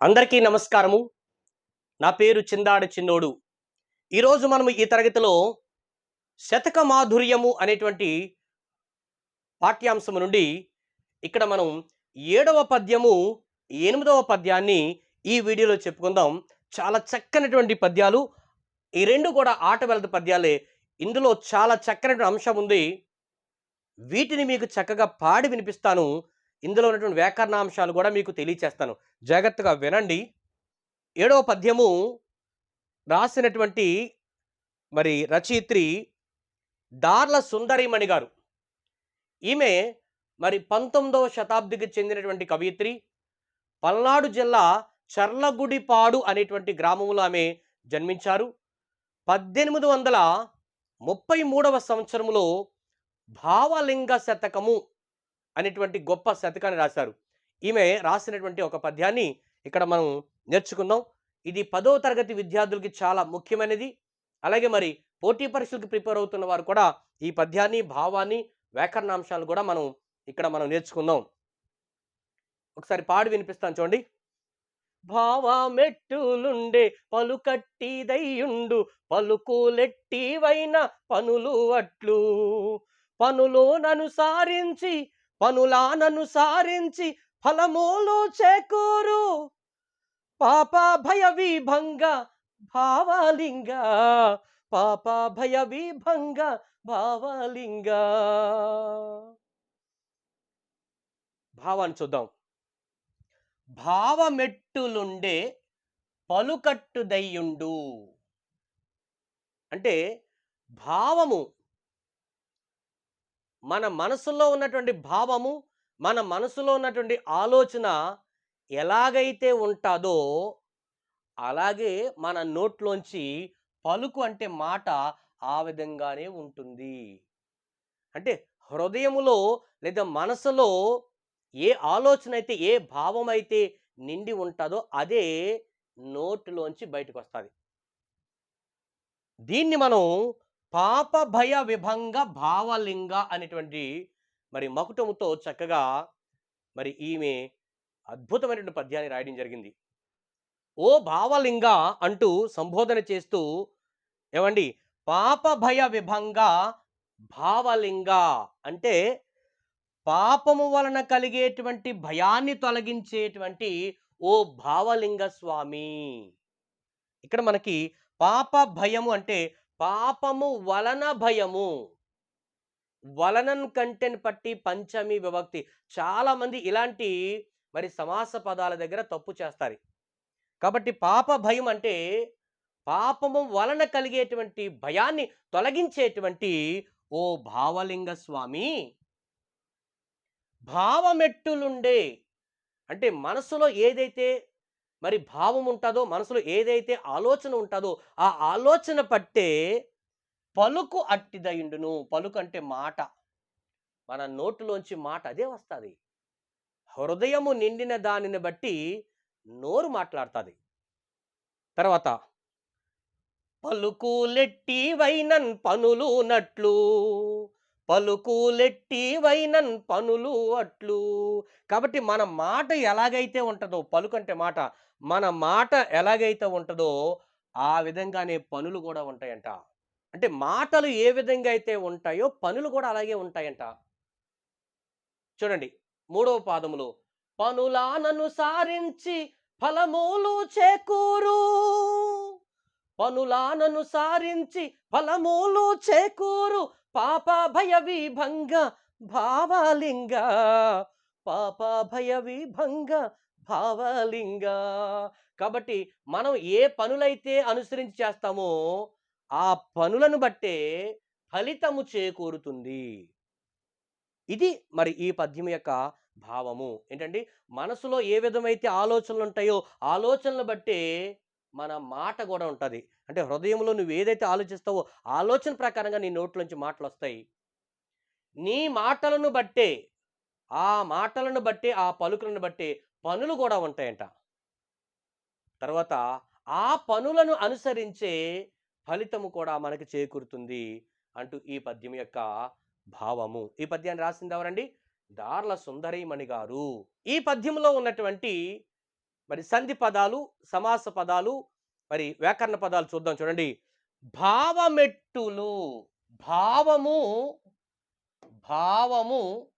అందరికీ నమస్కారము. నా పేరు చిందాడ చిన్నోడు. ఈరోజు మనము ఈ తరగతిలో శతక మాధుర్యము అనేటువంటి పాఠ్యాంశము నుండి ఇక్కడ మనం ఏడవ పద్యము ఎనిమిదవ పద్యాన్ని ఈ వీడియోలో చెప్పుకుందాం. చాలా చక్కనటువంటి పద్యాలు. ఈ రెండు కూడా ఆట వెలత పద్యాలే. ఇందులో చాలా చక్కనటువంటి అంశం ఉంది. వీటిని మీకు చక్కగా పాడి వినిపిస్తాను. ఇందులో ఉన్నటువంటి వ్యాకరణాంశాలు కూడా మీకు తెలియచేస్తాను. జాగ్రత్తగా వినండి. ఏడవ పద్యము రాసినటువంటి మరి రచయిత్రి దార్ల సుందరిమణి గారు. ఈమె మరి పంతొమ్మిదవ శతాబ్దికి చెందినటువంటి కవయిత్రి. పల్నాడు జిల్లా చర్లగుడిపాడు అనేటువంటి గ్రామంలో ఆమె జన్మించారు. పద్దెనిమిది వందల ముప్పై మూడవ సంవత్సరంలో భావలింగ శతకము అనేటువంటి గొప్ప శతకాన్ని రాశారు. ఈమె రాసినటువంటి ఒక పద్యాన్ని ఇక్కడ మనం నేర్చుకుందాం. ఇది పదో తరగతి విద్యార్థులకి చాలా ముఖ్యమైనది. అలాగే మరి పోటీ పరీక్షలకు ప్రిపేర్ అవుతున్న వారు కూడా ఈ పద్యాన్ని భావాన్ని వ్యాకరణాంశాలు కూడా మనం ఇక్కడ మనం నేర్చుకుందాం. ఒకసారి పాడు వినిపిస్తాను చూడండి. భావమెట్టులుండే పలుకట్టిదయ్యుండు పలుకులెట్టివైన పనులు అట్లు. పనులోనను పనులాననుసారించి పనులానను ఫలములు చేకూరు. పాప భయ విభంగ భావలింగ పాప భయ విభంగ భావలింగ. భావాన్ని చూద్దాం. భావమెట్టులుండే పలుకట్టుదయ్యుండు. అంటే భావము మన మనసులో ఉన్నటువంటి భావము మన మనసులో ఉన్నటువంటి ఆలోచన ఎలాగైతే ఉంటుందో అలాగే మన నోట్లోంచి పలుకు అంటే మాట ఆ విధంగానే ఉంటుంది. అంటే హృదయములో లేదా మనసులో ఏ ఆలోచన అయితే ఏ భావం అయితే నిండి ఉంటుందో అదే నోటిలోంచి బయటకు వస్తుంది దీన్ని మనం పాప భయ విభంగ భావలింగ అనేటువంటి మరి మకుటముతో చక్కగా మరి ఈమె అద్భుతమైనటువంటి పద్యాన్ని రాయడం జరిగింది. ఓ భావలింగ అంటూ సంబోధన చేస్తూ ఏమండి? పాప భయ విభంగ భావలింగ అంటే పాపము వలన కలిగేటువంటి భయాన్ని తొలగించేటువంటి ఓ భావలింగ స్వామి. ఇక్కడ మనకి పాప భయము అంటే పాపము వలన భయము. వలనన్ కంటెన్ పట్టి పంచమి విభక్తి. చాలామంది ఇలాంటి మరి సమాస పదాల దగ్గర తప్పు చేస్తారు. కాబట్టి పాప భయం అంటే పాపము వలన కలిగేటువంటి భయాన్ని తొలగించేటువంటి ఓ భావలింగ స్వామి. భావమెట్టులుండే అంటే మనసులో ఏదైతే మరి భావం ఉంటుందో మనసులో ఏదైతే ఆలోచన ఉంటుందో ఆ ఆలోచన పట్టే పలుకు అట్టిదయుండును. పలుకు అంటే మాట మన నోటిలోంచి మాట అదే వస్తుంది. హృదయము నిండిన దానిని బట్టి నోరు మాట్లాడుతుంది. తర్వాత పలుకులెట్టివైన పనులు నట్లు పలుకులెట్టి వైనన్ పనులు అట్లు. కాబట్టి మన మాట ఎలాగైతే ఉంటుందో పలుకంటే మాట మన మాట ఎలాగైతే ఉంటుందో ఆ విధంగానే పనులు కూడా ఉంటాయంట. అంటే మాటలు ఏ విధంగా అయితే ఉంటాయో పనులు కూడా అలాగే ఉంటాయంట. చూడండి మూడవ పాదములో పనులానను సారించి ఫలములు చేకూరు. పనులానను సారించి ఫలములు చేకూరు. పాప భయ విభంగ భావలింగ పాప భయ విభంగ భావలింగ. కాబట్టి మనం ఏ పనులైతే అనుసరించి చేస్తామో ఆ పనులను బట్టే ఫలితము చేకూరుతుంది. ఇది మరి ఈ పద్యం యొక్క భావము. ఏంటండి? మనసులో ఏ విధమైతే ఆలోచనలు ఉంటాయో ఆలోచనలు బట్టే మన మాట కూడా ఉంటుంది. అంటే హృదయంలో నువ్వు ఏదైతే ఆలోచిస్తావో ఆలోచన ప్రకారంగా నీ నోట్లోంచి మాటలు వస్తాయి నీ మాటలను బట్టే ఆ మాటలను బట్టే ఆ పలుకులను బట్టే పనులు కూడా ఉంటాయంట. తర్వాత ఆ పనులను అనుసరించే ఫలితము కూడా మనకు చేకూరుతుంది అంటూ ఈ పద్యం యొక్క భావము. ఈ పద్యాన్ని రాసింది ఎవరండి? దార్ల సుందరీమణి గారు. ఈ పద్యంలో ఉన్నటువంటి మరి సంధి పదాలు సమాస పదాలు మరి వ్యాకరణ పదాలు చూద్దాం చూడండి. భావమెట్టులు భావము భావము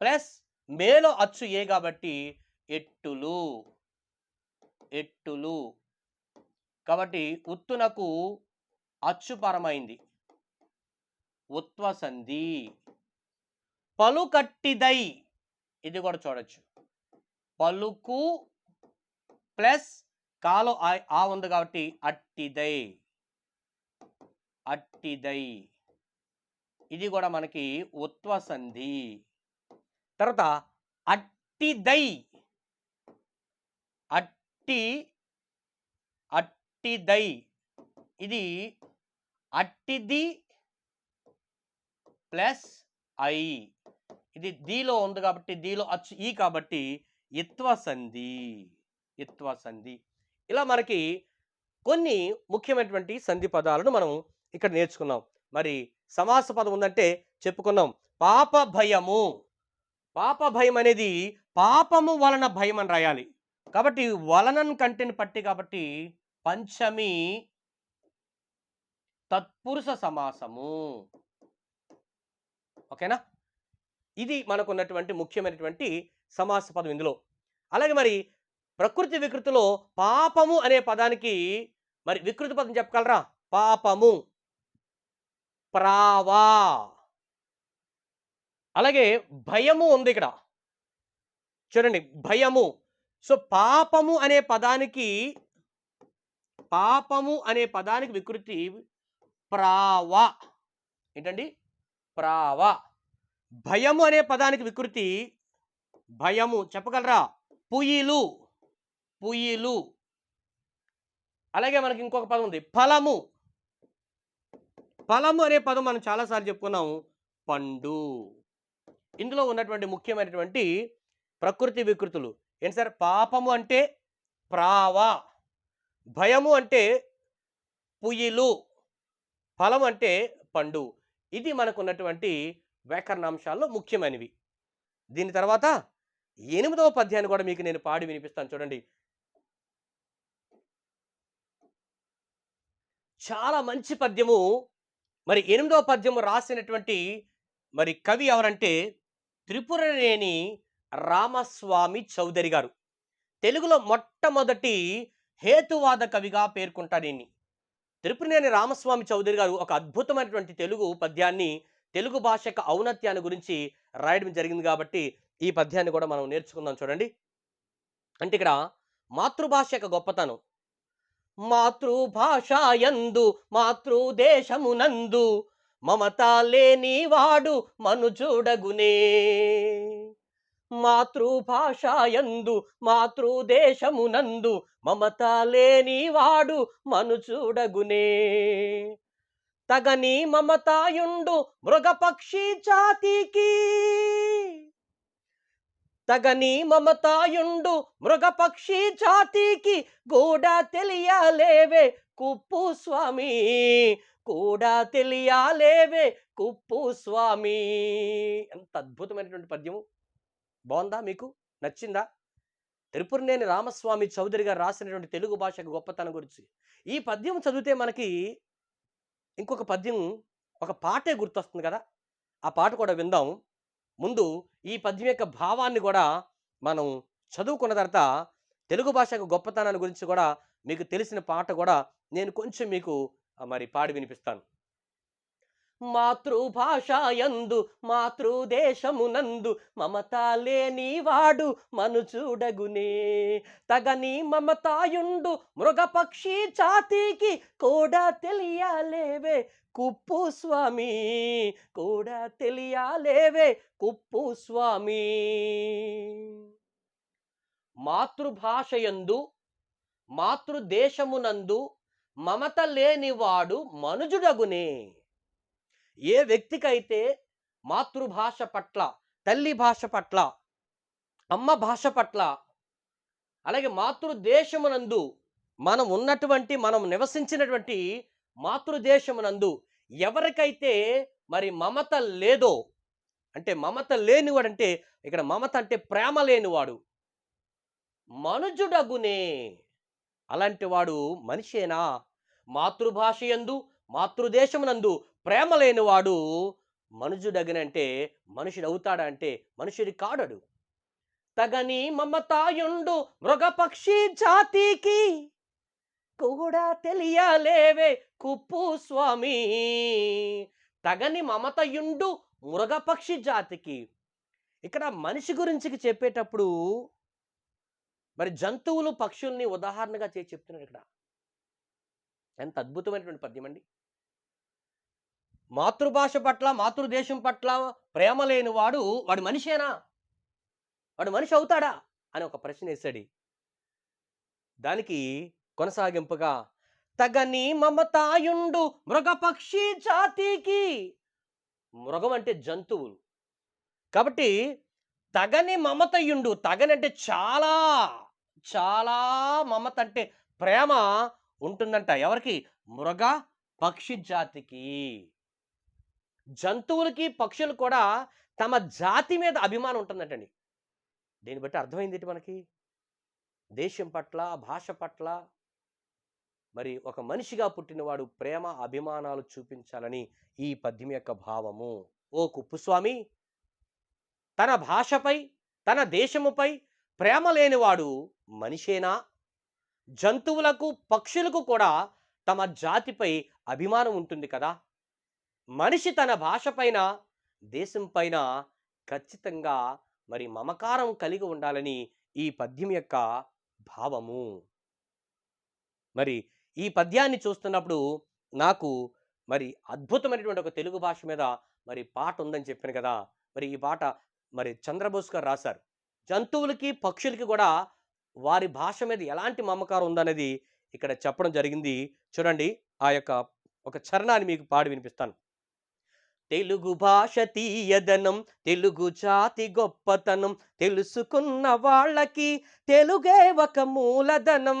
ప్లస్ మేలో అచ్చు ఏ కాబట్టి ఎట్టులు ఎట్టులు. కాబట్టి ఉత్తునకు అచ్చుపరమైంది ఉత్వసంధి. పలుకట్టిదై. ఇది కూడా చూడొచ్చు. పలుకు ప్లస్ కాలో ఆ ఉంది కాబట్టి అట్టిదై. అట్టిదై. ఇది కూడా మనకి ఉత్వ సంధి తర్వాత అట్టిదై. అట్టి అట్టిదై. ఇది అట్టిది ప్లస్ ఐ. ఇది దీలో ఉంది కాబట్టి దీలో అచ్చు ఈ కాబట్టి ఇత్వ సంధి ఇత్వ సంధి ఇలా మనకి కొన్ని ముఖ్యమైనటువంటి సంధి పదాలను మనం ఇక్కడ నేర్చుకున్నాం. మరి సమాస పదం ఉందంటే చెప్పుకున్నాం పాప భయము. పాప భయం అనేది పాపము వలన భయం అని రాయాలి. కాబట్టి వలనన్ కంటెని పట్టి కాబట్టి పంచమి తత్పురుష సమాసము. ఓకేనా? ఇది మనకున్నటువంటి ముఖ్యమైనటువంటి సమాస పదం ఇందులో. అలాగే మరి ప్రకృతి వికృతిలో పాపము అనే పదానికి మరి వికృతి పదం చెప్పగలరా? పాపము. ప్రావా. అలాగే భయము ఉంది ఇక్కడ. చూడండి భయము. సో పాపము అనే పదానికి పాపము అనే పదానికి వికృతి ప్రావ. ఏంటండి? ప్రావ. భయము అనే పదానికి వికృతి భయము. చెప్పగలరా? పుయిలు. పుయ్యిలు. అలాగే మనకి ఇంకొక పదం ఉంది. ఫలము. ఫలము అనే పదం మనం చాలాసార్లు చెప్పుకున్నాం పండు. ఇందులో ఉన్నటువంటి ముఖ్యమైనటువంటి ప్రకృతి వికృతులు. ఏంటి సార్? పాపము అంటే ప్రావ. భయము అంటే పుయ్యిలు. ఫలం అంటే పండు. ఇది మనకున్నటువంటి వ్యాకరణాంశాల్లో ముఖ్యమైనవి. దీని తర్వాత ఎనిమిదవ పద్యాన్ని కూడా మీకు నేను పాడి వినిపిస్తాను. చూడండి. చాలా మంచి పద్యము. మరి ఎనిమిదవ పద్యము రాసినటువంటి మరి కవి ఎవరంటే త్రిపురనేని రామస్వామి చౌదరి గారు. తెలుగులో మొట్టమొదటి హేతువాద కవిగా పేర్కొంటారు దీన్ని. త్రిపురనేని రామస్వామి చౌదరి గారు ఒక అద్భుతమైనటువంటి తెలుగు పద్యాన్ని తెలుగు భాష యొక్క ఔన్నత్యాన్ని గురించి రాయడం జరిగింది కాబట్టి ఈ పద్యాన్ని కూడా మనం నేర్చుకుందాం చూడండి. అంటే ఇక్కడ మాతృభాష యొక్క గొప్పతనం. మాతృభాష యందు మాతృదేశమునందు మమత లేనివాడు వాడు మనుజుడగునే. మాతృభాషాయందు మాతృదేశమునందు మమత లేనివాడు మనుచూడగునే మనుజుడగునే. తగని మమతాయుండు మృగపక్షి జాతికి తగని మమతాయుండు మృగపక్షి జాతికి కూడా తెలియలేవే కుప్పు స్వామి. కూడా తెలియాలేవే కుప్పు స్వామి. ఎంత అద్భుతమైనటువంటి పద్యము. బాగుందా మీకు? నచ్చిందా? త్రిపురనేని రామస్వామి చౌదరి గారు రాసినటువంటి తెలుగు భాషకు గొప్పతనం గురించి. ఈ పద్యం చదివితే మనకి ఇంకొక పద్యం ఒక పాటే గుర్తొస్తుంది కదా. ఆ పాట కూడా విందాం ముందు ఈ పద్యం యొక్క భావాన్ని కూడా మనం చదువుకున్న తర్వాత తెలుగు భాషకు గొప్పతనాన్ని గురించి కూడా మీకు తెలిసిన పాట కూడా నేను కొంచెం మీకు మరి పాడి వినిపిస్తాను. మాతృభాష యందు మాతృదేశమునందు మమత లేనివాడు మనుచూడగునే. తగని మమతాయుండు మృగపక్షి ఛాతీకి కూడా తెలియాలేవే కుప్పు స్వామి. కూడా తెలియాలేవే కుప్పు స్వామి. మాతృభాషయందు మాతృదేశమునందు మమత లేనివాడు మనుజుడగునే. ఏ వ్యక్తికైతే మాతృభాష పట్ల తల్లి భాష పట్ల అమ్మ భాష పట్ల అలాగే మాతృదేశమునందు మనం ఉన్నటువంటి మనం నివసించినటువంటి మాతృదేశమునందు ఎవరికైతే మరి మమత లేదో అంటే మమత లేనివాడు అంటే ఇక్కడ మమత అంటే ప్రేమ లేనివాడు. మనుజుడగునే అలాంటి వాడు మనిషేనా? మాతృభాష యందు మాతృదేశమునందు ప్రేమ లేనివాడు మనుజుడగనంటే మనుషుడు అవుతాడా అంటే మనుషుడి కాడడు. తగని మమతాయుండు మృగపక్షి జాతికి కూడా తెలియలేవే కుప్పు స్వామి. తగని మమతయుండు మృగపక్షి జాతికి. ఇక్కడ మనిషి గురించి చెప్పేటప్పుడు మరి జంతువులు పక్షుల్ని ఉదాహరణగా చేసి చెప్తున్నాడు ఇక్కడ. ఎంత అద్భుతమైనటువంటి పద్యం అండి. మాతృభాష పట్ల మాతృదేశం పట్ల ప్రేమ లేని వాడు వాడు మనిషేనా? వాడు మనిషి అవుతాడా? అని ఒక ప్రశ్న వేశాడు. దానికి కొనసాగింపుగా తగని మమతాయుండు మృగపక్షి జాతికి మృగం అంటే జంతువులు. కాబట్టి తగని మమతయుండు తగని అంటే చాలా చాలా మమత అంటే ప్రేమ ఉంటుందంట. ఎవరికి? మృగ పక్షి జాతికి. జంతువులకి పక్షులు కూడా తమ జాతి మీద అభిమానం ఉంటుందటండి. దీన్ని బట్టి అర్థమైంది మనకి? దేశం పట్ల భాష పట్ల మరి ఒక మనిషిగా పుట్టినవాడు ప్రేమ అభిమానాలు చూపించాలని ఈ పద్యం యొక్క భావము. ఓ కుప్పుస్వామి తన భాషపై తన దేశముపై ప్రేమ లేనివాడు మనిషేనా? జంతువులకు పక్షులకు కూడా తమ జాతిపై అభిమానం ఉంటుంది కదా? మనిషి తన భాష పైన దేశం పైన ఖచ్చితంగా మరి మమకారం కలిగి ఉండాలని ఈ పద్యం యొక్క భావము. మరి ఈ పద్యాన్ని చూస్తున్నప్పుడు నాకు మరి అద్భుతమైనటువంటి ఒక తెలుగు భాష మీద మరి పాట ఉందని చెప్పాను కదా! మరి ఈ పాట మరి చంద్రబోస్ గారు రాశారు. జంతువులకి పక్షులకి కూడా వారి భాష మీద ఎలాంటి మమకారం ఉందనేది ఇక్కడ చెప్పడం జరిగింది. చూడండి ఆ యొక్క ఒక చరణాన్ని మీకు పాడి వినిపిస్తాను. తెలుగు భాష తీయదనం తెలుగు జాతి గొప్పతనం తెలుసుకున్న వాళ్ళకి తెలుగే ఒక మూలధనం.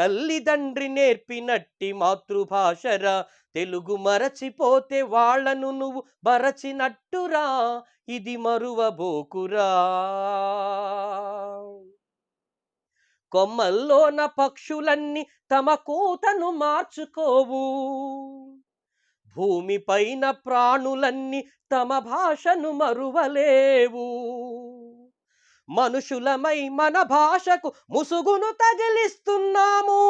తల్లిదండ్రి నేర్పినట్టి మాతృభాషరా తెలుగు మరచిపోతే వాళ్ళను నువ్వు మరచినట్టురా ఇది మరువబోకురా. కొమ్మల్లోన పక్షులన్నీ తమ కూతను మార్చుకోవు భూమిపైన ప్రాణులన్నీ తమ భాషను మరువలేవు. మనుషులమై మన భాషకు ముసుగును తగిలిస్తున్నాము.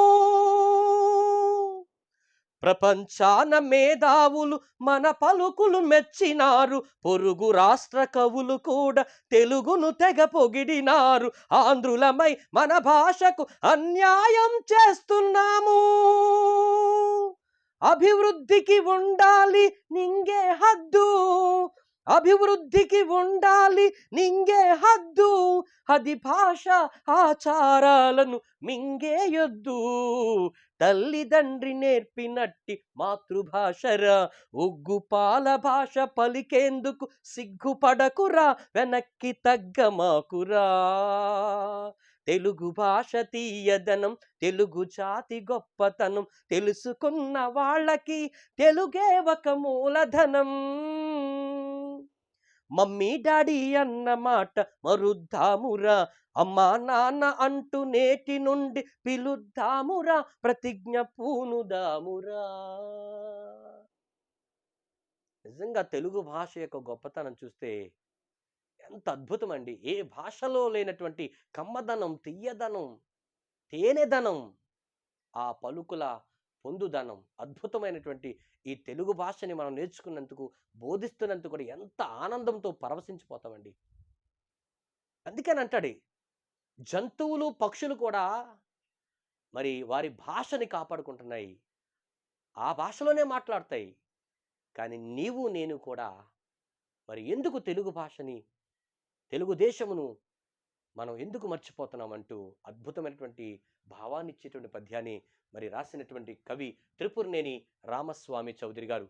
ప్రపంచాన మేధావులు మన పలుకులు మెచ్చినారు. పొరుగు రాష్ట్ర కవులు కూడా తెలుగును తెగ పొగిడినారు. ఆంధ్రులమై మన భాషకు అన్యాయం చేస్తున్నాము. అభివృద్ధికి ఉండాలి నింగే హద్దు. అభివృద్ధికి ఉండాలి నింగే హద్దు. అది భాష ఆచారాలను మింగేయొద్దు తల్లిదండ్రి నేర్పినట్టి మాతృభాషరా ఉగ్గుపాల భాష పలికేందుకు సిగ్గుపడకురా వెనక్కి తగ్గ మాకురా తెలుగు భాష తీయదనం తెలుగు జాతి గొప్పతనం తెలుసుకున్న వాళ్ళకి తెలుగే ఒక మూలధనం. మమ్మీ డాడీ అన్న మాట మరుద్దామురా. అమ్మా నాన్న అంటూ నేటి నుండి పిలుద్దామురా. ప్రతిజ్ఞ పూనుదామురా. నిజంగా తెలుగు భాష యొక్క గొప్పతనం చూస్తే ఎంత అద్భుతం అండి ఏ భాషలో లేనటువంటి కమ్మదనం తీయదనం తేనెదనం ఆ పలుకుల పొందుదనం అద్భుతమైనటువంటి ఈ తెలుగు భాషని మనం నేర్చుకున్నందుకు బోధిస్తున్నందుకు కూడా ఎంత ఆనందంతో పరవశించిపోతామండి. అందుకని అంటాడు జంతువులు పక్షులు కూడా మరి వారి భాషని కాపాడుకుంటున్నాయి. ఆ భాషలోనే మాట్లాడతాయి. కానీ నీవు నేను కూడా మరి ఎందుకు తెలుగు భాషని తెలుగు దేశమును మనం ఎందుకు మర్చిపోతున్నామంటూ అద్భుతమైనటువంటి భావాన్ని ఇచ్చేటువంటి పద్యాన్ని మరి రాసినటువంటి కవి త్రిపురనేని రామస్వామి చౌదరి గారు.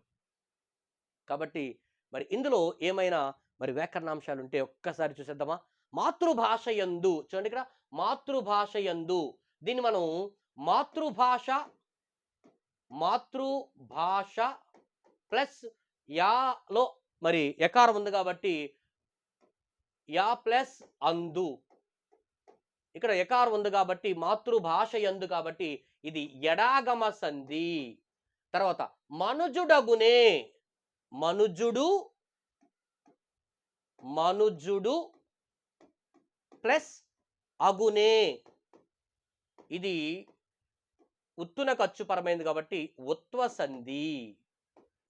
కాబట్టి మరి ఇందులో ఏమైనా మరి వ్యాకరణాంశాలు ఉంటే ఒక్కసారి చూసేద్దామా? మాతృభాష యందు చూడండి ఇక్కడ మాతృభాష యందు. దీన్ని మనం మాతృభాష మాతృభాష ప్లస్ యాలో మరి ఎకారం ఉంది కాబట్టి యా ప్లస్ అందు. ఇక్కడ ఎకార్ ఉంది కాబట్టి మాతృభాష ఎందు కాబట్టి ఇది ఎడాగమ సంధి. తర్వాత మనుజుడగునే మనుజుడు మనుజుడు ప్లస్ అగునే ఇది ఉత్తున ఖర్చు పరమైంది కాబట్టి ఉత్వ సంధి.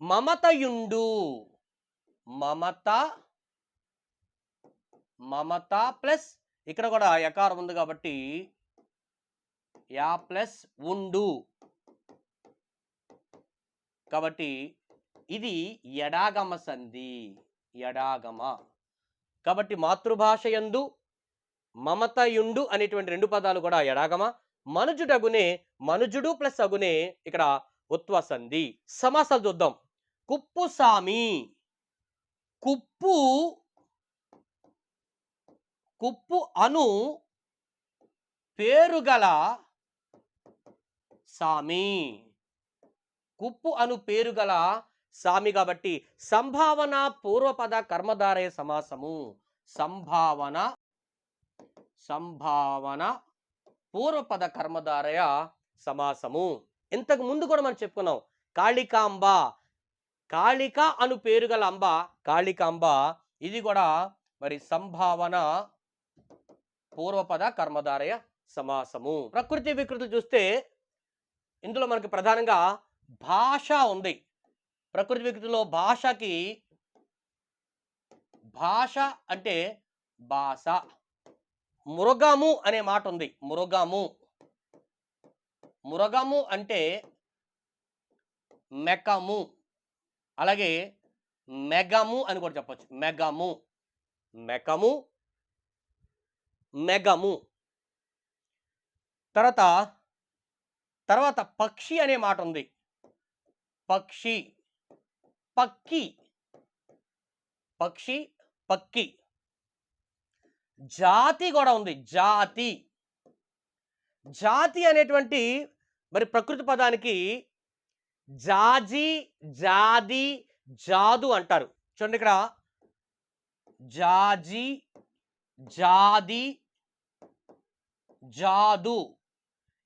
మమతయుండు. మమత మమత ప్లస్ ఇక్కడ కూడా ఎకారం ఉంది కాబట్టి యా ప్లస్ ఉండు. కాబట్టి ఇది ఎడాగమ సంధి ఎడాగమ కాబట్టి మాతృభాష యందు మమతయుండు అనేటువంటి రెండు పదాలు కూడా ఎడాగమ మనుజుడగునే మనుజుడు ప్లస్ అగునే ఇక్కడ ఉత్వ సంధి. సమాసాలు చూద్దాం కుప్పు సామి. కుప్పు కుప్పు అను పేరుగల సామి. కుప్పు అను పేరుగల సామి కాబట్టి సంభావన పూర్వపద కర్మధారయ సమాసము. సంభావన సంభావన పూర్వపద కర్మధారయ సమాసము. ఇంతకు ముందు కూడా మనం చెప్పుకున్నాం. కాళికాంబ కాళిక అను పేరుగల అంబ కాళికాంబ ఇది కూడా మరి సంభావన పూర్వపద కర్మధారయ సమాసము. ప్రకృతి వికృతులు చూస్తే ఇందులో మనకి ప్రధానంగా భాష ఉంది. ప్రకృతి వికృతిలో భాషకి భాష అంటే భాష మృగము అనే మాట ఉంది. మృగము. మృగము అంటే మెకము. అలాగే మెగము అని కూడా చెప్పచ్చు. మెగము. మెకము మెగము తర్వాత తర్వాత పక్షి అనే మాట ఉంది. పక్షి పక్కి. పక్షి పక్కి. జాతి కూడా ఉంది. జాతి. జాతి అనేటువంటి మరి ప్రకృతి పదానికి జాజి జాది జాదు అంటారు. చూడండి ఇక్కడ. జాజి జాది జాదు.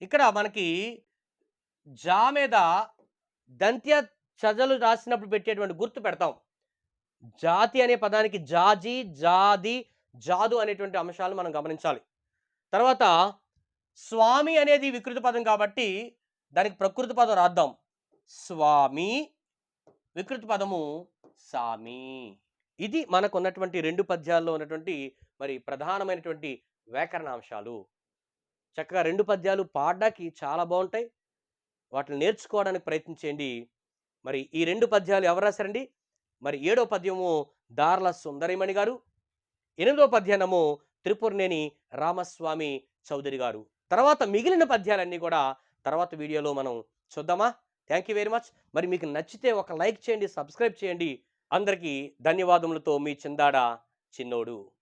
ఇక్కడ మనకి జా మీద దంత్య చజలు రాసినప్పుడు పెట్టేటువంటి గుర్తు పెడతాం. జాతి అనే పదానికి జాజి జాది జాదు అనేటువంటి అంశాలు మనం గమనించాలి. తర్వాత స్వామి అనేది వికృతి పదం కాబట్టి దానికి ప్రకృతి పదం రాద్దాం. స్వామి వికృతి పదము సామి. ఇది మనకు ఉన్నటువంటి రెండు పద్యాల్లో ఉన్నటువంటి మరి ప్రధానమైనటువంటి వ్యాకరణాంశాలు. చక్కగా రెండు పద్యాలు పాడడానికి చాలా బాగుంటాయి. వాటిని నేర్చుకోవడానికి ప్రయత్నించేయండి. మరి ఈ రెండు పద్యాలు ఎవరు రాశారండి? మరి ఏడో పద్యము దార్ల సుందరిమణి గారు ఎనిమిదో పద్యానము త్రిపురనేని రామస్వామి చౌదరి గారు. తర్వాత మిగిలిన పద్యాలన్నీ కూడా తర్వాత వీడియోలో మనం చూద్దామా? Thank you very much. మరి మీకు నచ్చితే ఒక లైక్ చేయండి సబ్స్క్రైబ్ చేయండి. అందరికీ ధన్యవాదములతో మీ చిందాడ చిన్నోడు.